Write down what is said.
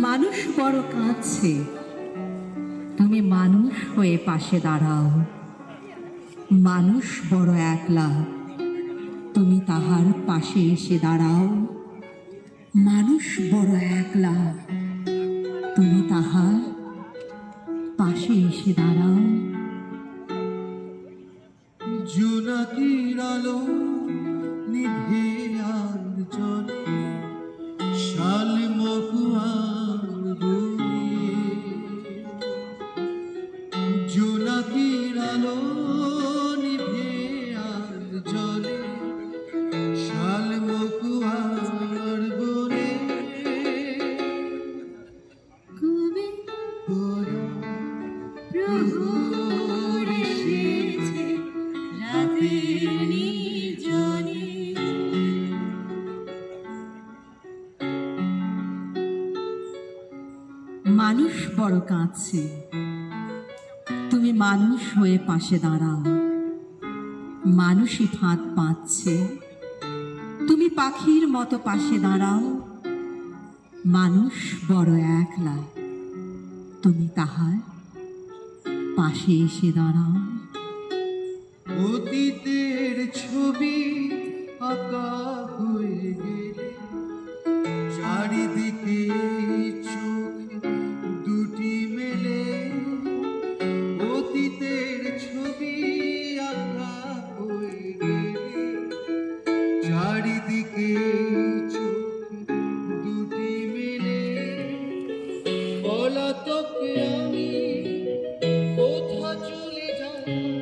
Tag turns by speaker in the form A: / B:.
A: মানুষ বড় কাঁদছে। তুমি মানুষ হয়ে পাশে দাঁড়াও। মানুষ বড় একলা। তুমি তাহার পাশে এসে দাঁড়াও। মানুষ বড় একলা। তুমি তাহার পাশে এসে দাঁড়াও।
B: জোনাকির আলো নিভে আর জলে আলো নিভে আর জলে শাল মহুয়ার বলে
A: কবে প্রহর এসেছে রাতের নির্জনে। মানুষ বড় কাঁদছে। তুমি মানুষ হয়ে পাশে দাঁড়াও। মানুষই ফাঁদ পাচ্ছে। তুমি পাখির মতো পাশে দাঁড়াও। মানুষ বড় একলা। তুমি তাহার পাশে এসে দাঁড়াও।
B: আঁকা চারিদিকে দুটি মেলে। পলাতকে আমি কোথা চলে যাই